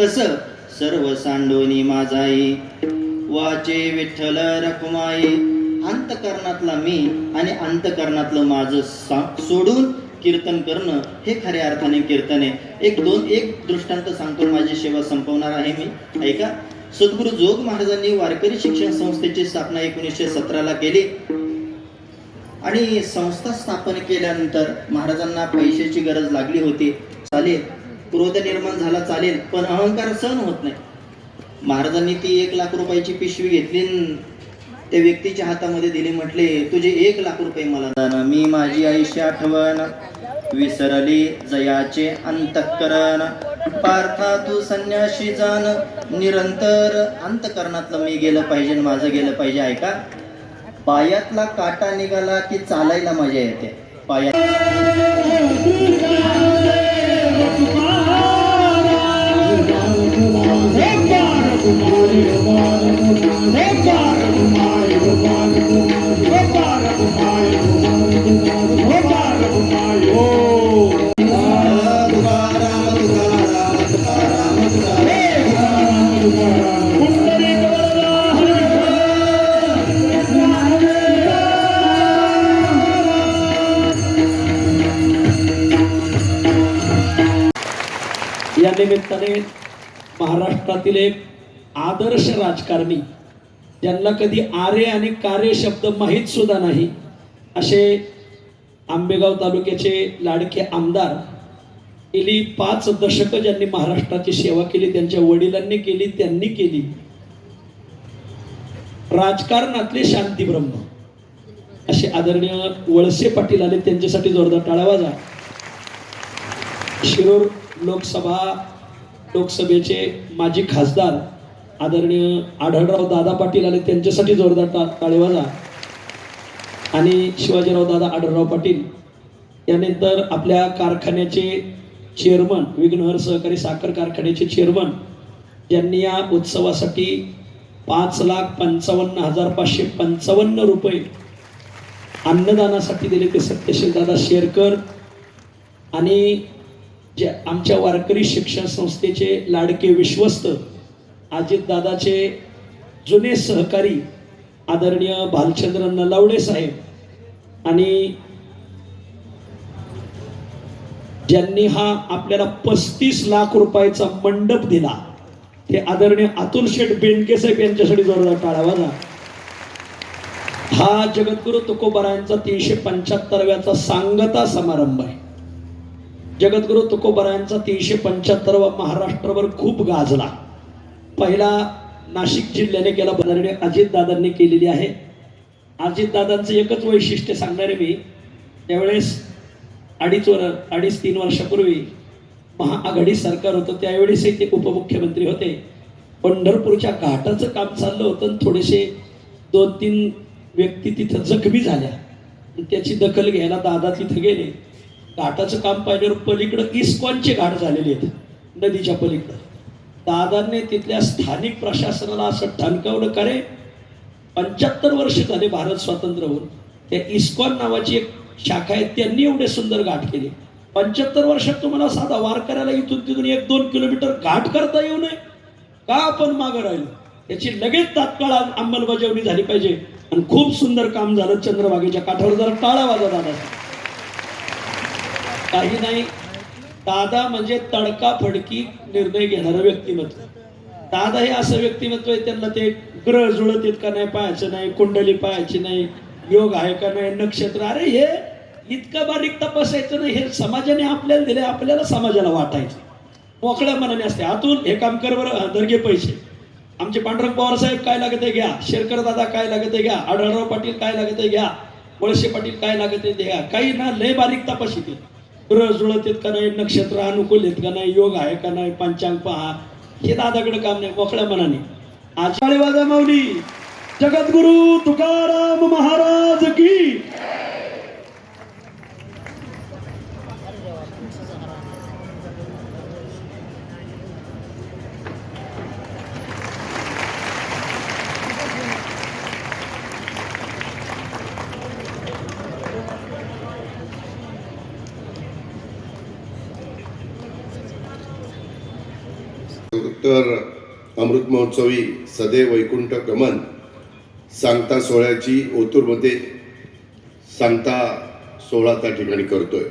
कस? सर्व सांडोनी माझाई. वाचे विठ्ठल रखुमाई. अंतकरणातला मी आणि अंतकरणातलं माझं सा- सोडून कीर्तन करणं हे खऱ्या अर्थाने कीर्तन आहे. एक दोन एक दृष्टांत सांगतो माझी सेवा संपवणार आहे मी. ऐका. सद्गुरू जोग महाराजांनी वारकरी शिक्षण संस्थेची स्थापना एकोणीसशे सतराला केली. आणि संस्था स्थापन केल्यानंतर महाराजांना पैशाची गरज लागली होती. चालेल. क्रोध निर्माण झाला चालेल पण अहंकार सहन होत नाही. महाराजांनी ती एक लाख रुपयाची पिशवी घेतली त्या व्यक्तीच्या हातामध्ये दिली म्हटले तुझे एक लाख रुपये मला दाना मी माझी आयुष्य आठवण विसरली जयाचे अंतकरण. पार्था तू संन्याशी जाण निरंतर अंतकरणातलं मी गेलं पाहिजे माझं गेलं पाहिजे ऐका. पायातला काटा निघाला की चालायला मजा येते. पायात या निमित्ताने महाराष्ट्रातील एक आदर्श राजकारणी ज्यांना कधी आरे आणि कार्य शब्द माहीत सुद्धा नाही असे आंबेगाव तालुक्याचे लाडके आमदार गेली पाच दशकं ज्यांनी महाराष्ट्राची सेवा केली त्यांच्या वडिलांनी केली त्यांनी केली. राजकारणातले शांती ब्रह्म असे आदरणीय वळसे पाटील आले त्यांच्यासाठी जोरदार टाळावाजा शिरूर लोकसभा लोकसभेचे माजी खासदार आदरणीय आढळराव दादा पाटील आले त्यांच्यासाठी जोरदार टा टाळेवाजा आणि शिवाजीराव दादा आढळराव पाटील. यानंतर आपल्या कारखान्याचे चेअरमन विघ्नहर सहकारी साखर कारखान्याचे चेअरमन यांनी या उत्सवासाठी पाच लाख पंचावन्न हजार पाचशे पंचावन्न रुपये अन्नदानासाठी दिले ते सत्यशील दादा शेरकर आणि जे आमच्या वारकरी शिक्षण संस्थेचे लाडके विश्वस्त अजितदादाचे जुने सहकारी आदरणीय भालचंद्र नलावडे साहेब आणि ज्यांनी हा आपल्याला पस्तीस लाख रुपयाचा मंडप दिला ते आदरणीय अतुल शेठ बेंडके साहेब यांच्यासाठी जोरदार टाळावा ना हा जगद्गुरु तुकोबारायांचा तीनशे पंच्याहत्तरव्याचा सांगता समारंभ आहे. जगद्गुरु तुकोबारायांचा तीनशे पंच्याहत्तरवा महाराष्ट्रभर खूप गाजला. पहिला नाशिक जिल्ह्याने केला बदरणे अजितदादांनी केलेली आहे. अजितदादांचं एकच वैशिष्ट्य सांगणारे मी त्यावेळेस अडीच वर अडीच तीन वर्षापूर्वी महाआघाडी सरकार होतं त्यावेळेसही ते उपमुख्यमंत्री होते. पंढरपूरच्या घाटाचं काम चाललं होतं आणि थोडेसे दोन तीन व्यक्ती तिथं जखमी झाल्या. त्याची दखल घ्यायला दादा तिथं गेले. घाटाचं काम पाहिल्यावर पलीकडं इस्कॉनचे घाट झालेले आहेत नदीच्या पलीकडं. दादांनी तिथल्या स्थानिक प्रशासनाला असं ठणकावलं करे पंच्याहत्तर वर्ष झाले भारत स्वातंत्र्य होऊन. त्या इस्कॉन नावाची एक शाखा आहे त्यांनी एवढे सुंदर गाठ केले. पंच्याहत्तर वर्षात तुम्हाला साधा वार करायला इथून तिथून एक दोन किलोमीटर गाठ करता येऊ नये. का आपण मागं राहिलो? याची लगेच तात्काळ अंमलबजावणी झाली पाहिजे. आणि खूप सुंदर काम झालं चंद्रभागेच्या काठावर. जरा टाळा वाजा दादा. काही नाही. दादा म्हणजे तडका फडकी निर्णय घेणारं व्यक्तिमत्व. दादा हे असं व्यक्तिमत्व आहे त्यांना ते ग्रह जुळत येत का नाही पाहायचं नाही कुंडली पाहायची नाही योग आहे का नाही नक्षत्र अरे हे इतकं बारीक तपासायचं नाही हे समाजाने आपल्याला दिले आपल्याला समाजाला वाटायचं. मोकळ्या मनाने असते. आतून हे काम कर बरं दर्गे पैसे. आमचे पांडुरंग पवार साहेब काय लागत आहे घ्या. शेरकर दादा काय लागत आहे घ्या. आढळराव पाटील काय लागत आहे घ्या. वळसे पाटील काय लागत आहे घ्या. काही ना लय बारीक तपास येते ग्रह जुळत आहेत का नाही नक्षत्र अनुकूल आहेत का नाही योग आहे का नाही पंचांग पहा. हे दादाकडे काम नाही मोकळ्या मनाने. आचाळे वाजा माऊली. जगद्गुरु तुकाराम महाराज की महोत्सवी सदैव वैकुंठ गमन सांगता सोहळ्याची ओतूरमध्ये सांगता सोहळा त्या ठिकाणी करतोय.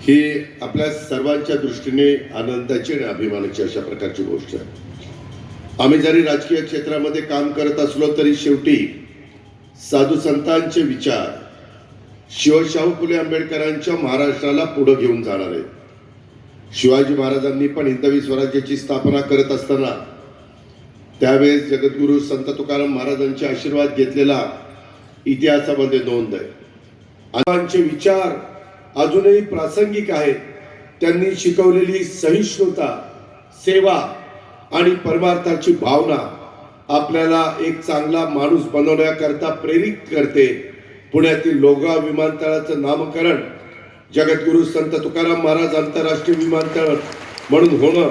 ही आपल्या सर्वांच्या दृष्टीने आनंदाची आणि अभिमानाची अशा प्रकारची गोष्ट आहे. आम्ही जरी राजकीय क्षेत्रामध्ये काम करत असलो तरी शेवटी साधू संतांचे विचार शिवशाहू फुले आंबेडकरांच्या महाराष्ट्राला पुढे घेऊन जाणार आहेत. शिवाजी महाराजांनी पण हिंदवी स्वराज्याची स्थापना करत असताना त्यावेळेस जगद्गुरू संत तुकाराम महाराजांचे आशीर्वाद घेतलेला इतिहासामध्ये नोंद आहे. आबांचे विचार अजूनही प्रासंगिक आहेत. त्यांनी शिकवलेली सहिष्णुता सेवा आणि परमार्थाची भावना आपल्याला एक चांगला माणूस बनवण्याकरता प्रेरित करते. पुण्यातील लोगाव विमानतळाचं नामकरण जगद्गुरू संत तुकाराम महाराज आंतरराष्ट्रीय विमानतळ म्हणून होणं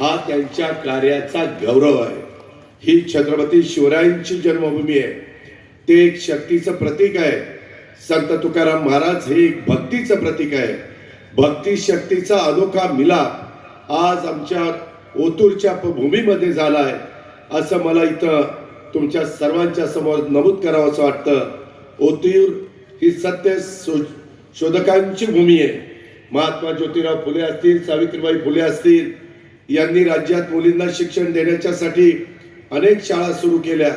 हा त्यांच्या कार्याचा गौरव आहे. ही छत्रपती शिवरायांची जन्मभूमी आहे. ते एक शक्तीचं प्रतीक आहे. संत तुकाराम महाराज हे एक भक्तीचं प्रतीक आहे. भक्ती शक्तीचा अनोखा मिलाप आज आमच्या ओतूरच्या भूमीमध्ये झाला आहे. असं मला इथं तुमच्या सर्वांच्या समोर नमूद करावं असं वाटतं. ओतूर ही सत्य शो- शोधकांची भूमी आहे. महात्मा ज्योतिराव फुले असतील सावित्रीबाई फुले असतील यांनी राज्यात मुलींना शिक्षण देण्याच्यासाठी अनेक शाळा सुरू केल्या.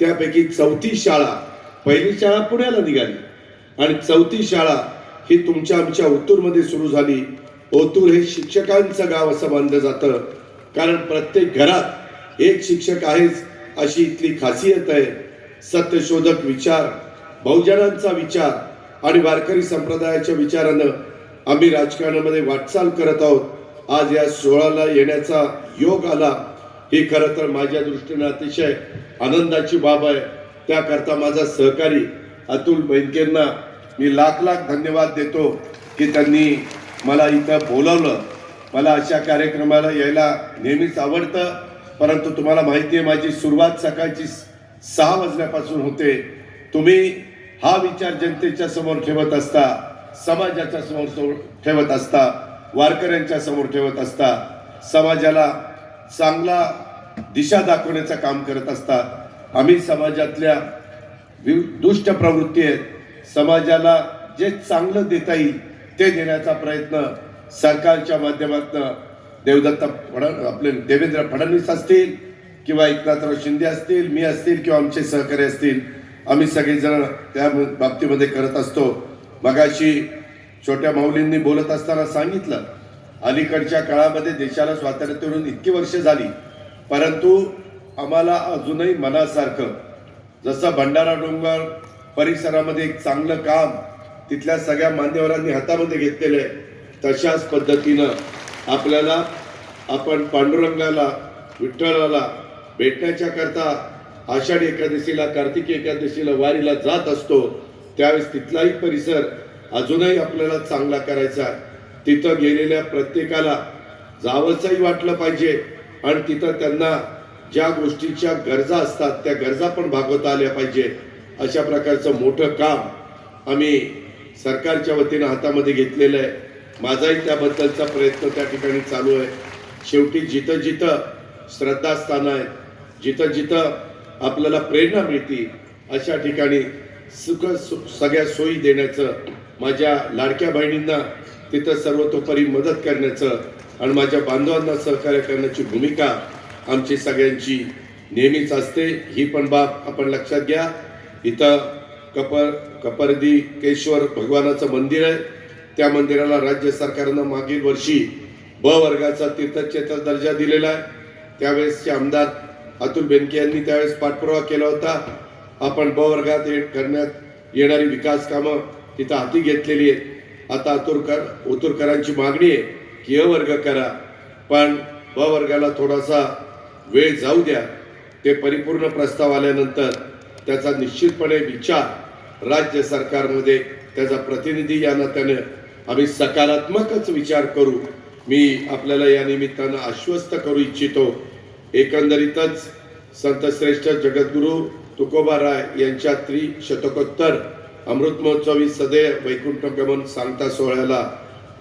त्यापैकी चौथी शाळा पहिली शाळा पुण्याला निघाली. आणि चौथी शाळा ही तुमच्या आमच्या ओतूरमध्ये सुरू झाली. ओतूर हे शिक्षकांचं गाव असं मानलं जातं. कारण प्रत्येक घरात एक शिक्षक आहेच अशी इथली खासियत आहे. सत्यशोधक विचार बहुजनांचा विचार आणि वारकरी संप्रदायाच्या विचारानं आम्ही राजकारणामध्ये वाटचाल करत आहोत. आज या सोहळ्याला येण्याचा योग आला. ही खरं तर माझ्या दृष्टीने अतिशय आनंदाची बाब आहे. त्याकरता माझा सहकारी अतुल बैंकेंना मी लाख लाख धन्यवाद देतो की त्यांनी मला इथं बोलवलं. मला अशा कार्यक्रमाला यायला नेहमीच आवडतं. परंतु तुम्हाला माहिती आहे माझी सुरुवात सकाळची सहा वाजल्यापासून होते. तुम्ही हा विचार जनतेच्या समोर ठेवत असता समाजाच्या समोर समोर ठेवत असता वारकऱ्यांच्या समोर ठेवत असता समाजाला चांगला दिशा दाखवण्याचं काम करत असतात. आम्ही समाजातल्या वि- दुष्ट प्रवृत्ती आहेत. समाजाला जे चांगलं देता येईल ते देण्याचा प्रयत्न सरकारच्या माध्यमातून देवदत्त फड आपले देवेंद्र फडणवीस असतील किंवा एकनाथराव शिंदे असतील मी असतील किंवा आमचे सहकारी असतील आम्ही सगळेजण त्या बाबतीमध्ये करत असतो. मगाशी छोट्या माऊलींनी बोलत असताना सांगितलं अलीकडच्या काळामध्ये देशाला स्वातंत्र्य मिळून इतकी वर्ष झाली परंतु आम्हाला अजूनही मनासारखं जसं भंडारा डोंगर परिसरामध्ये एक चांगलं काम तिथल्या सगळ्या मान्यवरांनी हातामध्ये घेतलेलं आहे तशाच पद्धतीनं आपल्याला आपण पांडुरंगाला विठ्ठलाला भेटण्याच्या करता आषाढी एकादशीला कार्तिकी एकादशीला वारीला जात असतो त्यावेळेस तिथलाही परिसर अजूनही आपल्याला चांगला करायचा आहे. तिथं गेलेल्या प्रत्येकाला जावंसंही वाटलं पाहिजे. आणि तिथं त्यांना ज्या गोष्टीच्या गरजा असतात त्या गरजा पण भागवता आल्या पाहिजे. अशा प्रकारचं मोठं काम आम्ही सरकारच्या वतीनं हातामध्ये घेतलेलं आहे. माझाही त्याबद्दलचा प्रयत्न त्या ठिकाणी चालू आहे. शेवटी जिथं जिथं श्रद्धास्थानं आहेत जिथं जिथं आपल्याला प्रेरणा मिळते अशा ठिकाणी सुख सु सगळ्या सोयी देण्याचं माझ्या लाडक्या बहिणींना तिथं सर्वतोपरी मदत करण्याचं आणि माझ्या बांधवांना सहकार्य करण्याची भूमिका आमची सगळ्यांची नेहमीच असते. ही पण बाब आपण लक्षात घ्या. इथं कपर कपरदी केश्वर भगवानाचं मंदिर आहे. त्या मंदिराला राज्य सरकारनं मागील वर्षी ब वर्गाचा तीर्थक्षेत्र दर्जा दिलेला आहे. त्यावेळेसचे आमदार अतुल बेनके यांनी त्यावेळेस पाठपुरावा केला होता. आपण ब वर्गात करण्यात येणारी विकास कामं तिथं हाती घेतलेली आहेत. आता अतुरकर उतुरकरांची मागणी आहे की अ वर्ग करा. पण ब वर्गाला थोडासा वेळ जाऊ द्या. ते परिपूर्ण प्रस्ताव आल्यानंतर त्याचा निश्चितपणे विचार राज्य सरकारमध्ये त्याचा प्रतिनिधी या नात्याने आम्ही सकारात्मकच विचार करू. मी आपल्याला या निमित्तानं आश्वस्त करू इच्छितो. एकंदरीतच संतश्रेष्ठ जगद्गुरू तुकोबा राय यांच्या त्रिशतकोत्तर अमृत महोत्सवी सदैव वैकुंठ गमन सांगता सोहळ्याला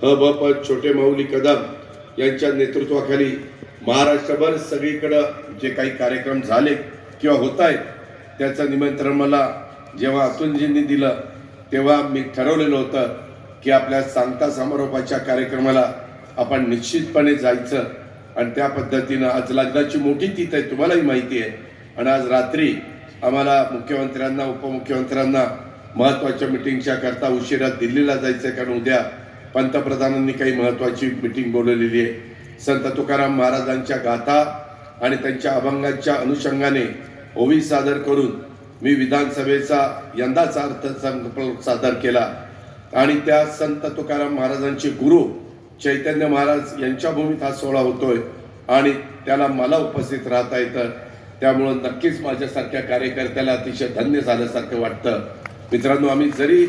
ह ब प छोटे माऊली कदम यांच्या नेतृत्वाखाली महाराष्ट्रभर सगळीकडं जे काही कार्यक्रम झाले किंवा होत आहेत त्याचं निमंत्रण मला जेव्हा अतुलजींनी दिलं तेव्हा मी ठरवलेलं होतं की आपल्या सांगता समारोपाच्या कार्यक्रमाला आपण निश्चितपणे जायचं आणि त्या पद्धतीनं आज लग्नाची मोठी तीत आहे तुम्हालाही माहिती आहे. आणि आज रात्री आम्हाला मुख्यमंत्र्यांना उपमुख्यमंत्र्यांना महत्त्वाच्या मिटिंगच्या करता उशिरा दिल्लीला जायचं आहे कारण उद्या पंतप्रधानांनी काही महत्त्वाची मिटिंग बोलवलेली आहे. संत तुकाराम महाराजांच्या गाथा आणि त्यांच्या अभंगांच्या अनुषंगाने ओवी सादर करून मी विधानसभेचा यंदाचा अर्थसंकल्प सादर केला. आणि त्या संत तुकाराम महाराजांचे गुरु चैतन्य महाराज यांच्या भूमीत हा सोहळा होतोय आणि त्याला मला उपस्थित राहता येतं. त्यामुळं नक्कीच माझ्यासारख्या कार्यकर्त्याला अतिशय धन्य झाल्यासारखं वाटतं. मित्रांनो आम्ही जरी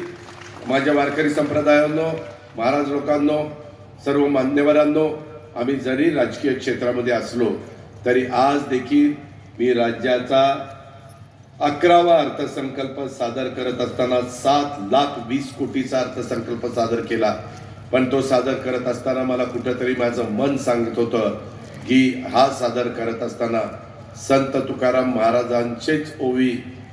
माझ्या वारकरी संप्रदायांनो महाराज लोकांनो सर्व मान्यवरांनो आम्ही जरी राजकीय क्षेत्रामध्ये असलो तरी आज देखील मी राज्याचा अकरावा अर्थसंकल्प सादर करत असताना सात लाख वीस कोटीचा अर्थसंकल्प सादर केला. पण तो सादर करत असताना मला कुठंतरी माझं मन सांगत होतं की हा सादर करत असताना संत तुकाराम महाराजांचेच ओवी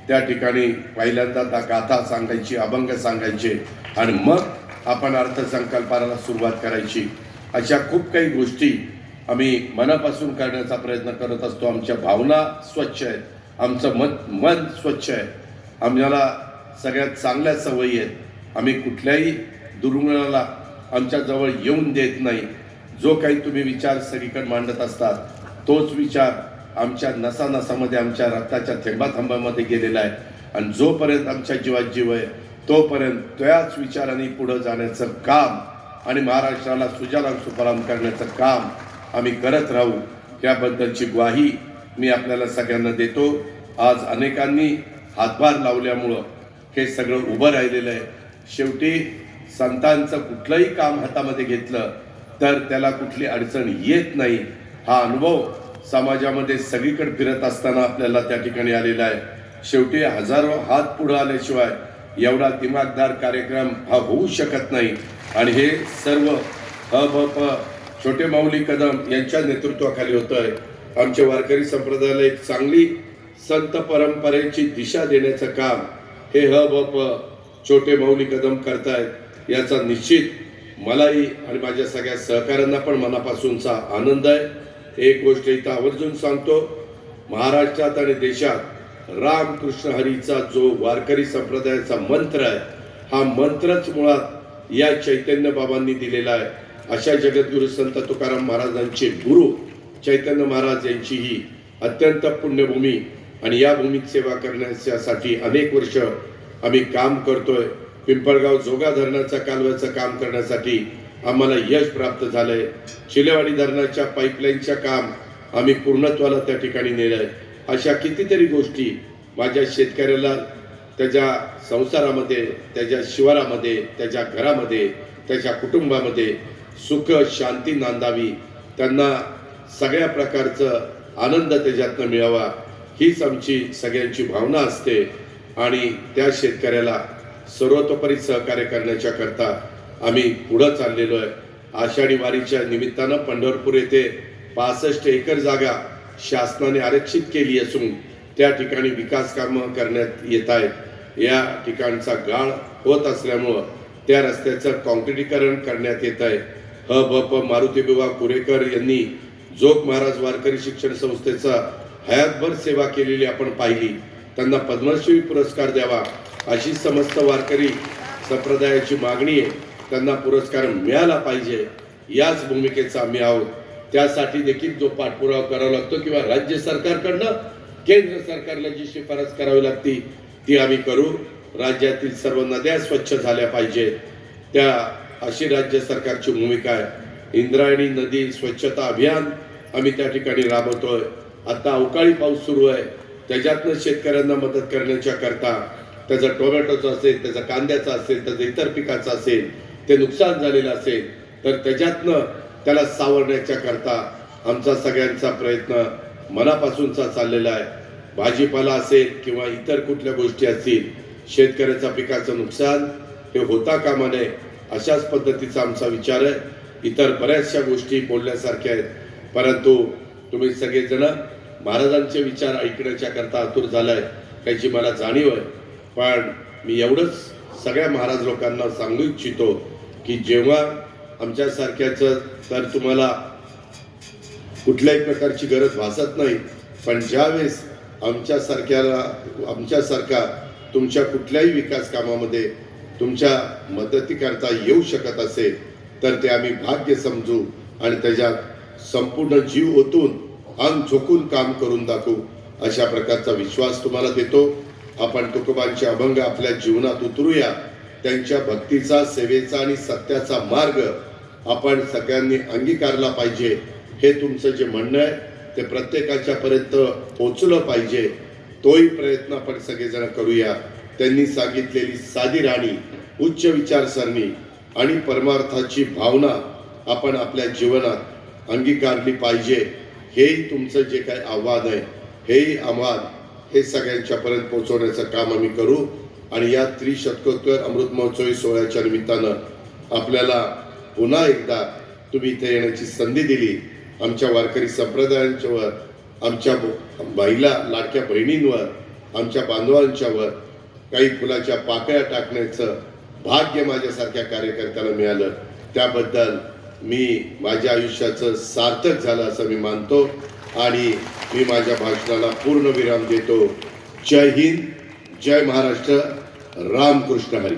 त्या ठिकाणी पहिल्यांदा त्या गाथा सांगायची अभंग सांगायचे. आणि मग आपण अर्थसंकल्पाला सुरुवात करायची. अशा खूप काही गोष्टी आम्ही मनापासून करण्याचा प्रयत्न करत असतो. आमच्या भावना स्वच्छ आहेत. आमचं मन मन स्वच्छ आहे. आम्हाला सगळ्यात चांगल्या सवयी आहेत. आम्ही कुठल्याही दुर्गुणाला आमच्याजवळ येऊन देत नाही. जो काही तुम्ही विचार सगळीकडे मांडत असतात तोच विचार आमच्या नसा नसामध्ये आमच्या रक्ताच्या थेंबाथांबामध्ये गेलेला आहे. आणि जोपर्यंत आमच्या जीवात जीव आहे तोपर्यंत त्याच विचाराने पुढं जाण्याचं काम आणि महाराष्ट्राला सुजलाम सुफलाम करण्याचं काम आम्ही करत राहू त्याबद्दलची ग्वाही मी आपल्याला सगळ्यांना देतो. आज अनेकांनी हातभार लावल्यामुळं हे सगळं उभं राहिलेलं आहे. शेवटी संतांचं कुठलंही काम हातामध्ये घेतलं तर त्याला कुठली अडचण येत नाही. हा अनुभव समाजामध्ये सगळीकडे फिरत असताना आपल्याला त्या ठिकाणी आलेला आहे. शेवटी हजारो हात पुढं आल्याशिवाय एवढा दिमागदार कार्यक्रम हा होऊ शकत नाही. आणि हे सर्व ह ब प छोटे माऊली कदम यांच्या नेतृत्वाखाली होत आहे आमच्या वारकरी संप्रदायाला एक चांगली संत परंपरेची दिशा देण्याचं काम हे ह ब प छोटे माऊली कदम करतायत. याचा निश्चित मलाही आणि माझ्या सगळ्या सहकाऱ्यांना पण मनापासूनचा आनंद आहे. एक गोष्ट इथं आवर्जून सांगतो. महाराष्ट्रात आणि देशात रामकृष्ण हरीचा जो वारकरी संप्रदायाचा मंत्र आहे हा मंत्रच मुळात या चैतन्य बाबांनी दिलेला आहे. अशा जगद्गुरु संत तुकाराम महाराजांचे गुरु चैतन्य महाराज यांची ही अत्यंत पुण्यभूमी आणि या भूमीत सेवा करण्यासाठी अनेक वर्ष आम्ही काम करतोय. पिंपळगाव जोगा धरणाचा कालव्याचं काम करण्यासाठी आम्हाला यश प्राप्त झालंय. चिलेवाडी धरणाच्या पाईपलाईनच्या काम आम्ही पूर्णत्वाला त्या ठिकाणी नेलंय. अशा कितीतरी गोष्टी माझ्या शेतकऱ्याला त्याच्या संसारामध्ये त्याच्या शिवारामध्ये त्याच्या घरामध्ये त्याच्या कुटुंबामध्ये सुख शांती नांदावी. त्यांना सगळ्या प्रकारचं आनंद त्याच्यातनं मिळावा. हीच आमची सगळ्यांची भावना असते. आणि त्या शेतकऱ्याला सर्वतोपरी सहकार्य करण्याच्या करता आम्ही पुढं चाललेलो आहे. आषाढी वारीच्या निमित्तानं पंढरपूर येथे पासष्ट एकर जागा शासनाने आरक्षित केली असून त्या ठिकाणी विकास कामं करण्यात येत आहेत. या ठिकाणचा गाळ होत असल्यामुळं त्या रस्त्याचं कॉन्क्रिटीकरण करण्यात येत आहे. ह ब प मारुती बिवा कुरेकर यांनी जोग महाराज वारकरी शिक्षण संस्थेचा हयातभर सेवा केलेली आपण पाहिली. त्यांना पद्मश्री पुरस्कार द्यावा अशी समस्त वारकरी संप्रदायाची मागणी आहे. त्यांना पुरस्कार मिळाला पाहिजे. याच भूमिकेचा आम्ही आहोत. त्यासाठी देखील जो पाठपुरावा करावा लागतो किंवा राज्य सरकारकडनं केंद्र सरकारला जी शिफारस करावी लागती ती आम्ही करू. राज्यातील सर्व नद्या स्वच्छ झाल्या पाहिजेत त्या अशी राज्य सरकारची भूमिका आहे. इंद्रायणी नदी स्वच्छता अभियान आम्ही त्या ठिकाणी राबवतोय. आता अवकाळी पाऊस सुरू आहे. त्याच्यातनं शेतकऱ्यांना मदत करण्याच्या करता त्याचं टोमॅटोचं असेल त्याचं कांद्याचं असेल त्याचं इतर पिकाचं असेल ते नुकसान झालेलं असेल तर त्याच्यातनं त्याला सावरण्याच्या करता आमचा सगळ्यांचा प्रयत्न मनापासूनचा चाललेला आहे. भाजीपाला असेल किंवा इतर कुठल्या गोष्टी असतील शेतकऱ्याचा पिकाचं नुकसान हे होता कामा नये अशाच पद्धतीचा आमचा विचार आहे. इतर बऱ्याचशा गोष्टी बोलण्यासारख्या आहेत. परंतु तुम्ही सगळेजण महाराजांचे विचार ऐकण्याच्या करता आतुर झालाय त्याची मला जाणीव आहे. पण मी एवढंच सगळ्या महाराज लोकांना सांगू इच्छितो की जेव्हा आमच्यासारख्याचं तर तुम्हाला कुठल्याही प्रकारची गरज भासत नाही पण ज्यावेळेस आमच्यासारख्याला आमच्यासारखा तुमच्या कुठल्याही विकास कामामध्ये तुमच्या मदतीकरता येऊ शकत असेल तर ते आम्ही भाग्य समजू आणि त्याच्यात संपूर्ण जीव ओतून अंग झोकून काम करून दाखवू अशा प्रकारचा विश्वास तुम्हाला देतो. आपण तुकोबांचे अभंग आपल्या जीवनात उतरूया. त्यांच्या भक्तीचा सेवेचा आणि सत्याचा मार्ग आपण सगळ्यांनी अंगीकारला पाहिजे. हे तुमचं जे म्हणणं आहे ते प्रत्येकाच्या पर्यंत पोचलं पाहिजे. तोही प्रयत्न आपण सगळेजण करूया. त्यांनी सांगितलेली साधी राणी उच्च विचारसरणी आणि परमार्थाची भावना आपण आपल्या जीवनात अंगीकारली पाहिजे. हेही तुमचं जे काही आव्हान आहे हेही आव्हान हे सगळ्यांच्या पर्यंत पोहोचवण्याचं काम आम्ही करू. आणि या त्रिशतकोत्तर अमृत महोत्सवी सोहळ्याच्या निमित्तानं आपल्याला पुन्हा एकदा तुम्ही इथे येण्याची संधी दिली. आमच्या वारकरी संप्रदायांच्यावर आमच्या बाईला महिला लाडक्या बहिणींवर आमच्या बांधवांच्यावर काही फुलाच्या पाकळ्या टाकण्याचं भाग्य माझ्यासारख्या कार्यकर्त्याला मिळालं. त्याबद्दल मी माझ्या आयुष्याचं सार्थक झालं असं मी मानतो आणि मी माझ्या भाषणाला पूर्ण विराम देतो. जय हिंद जय महाराष्ट्र. रामकृष्ण हरी।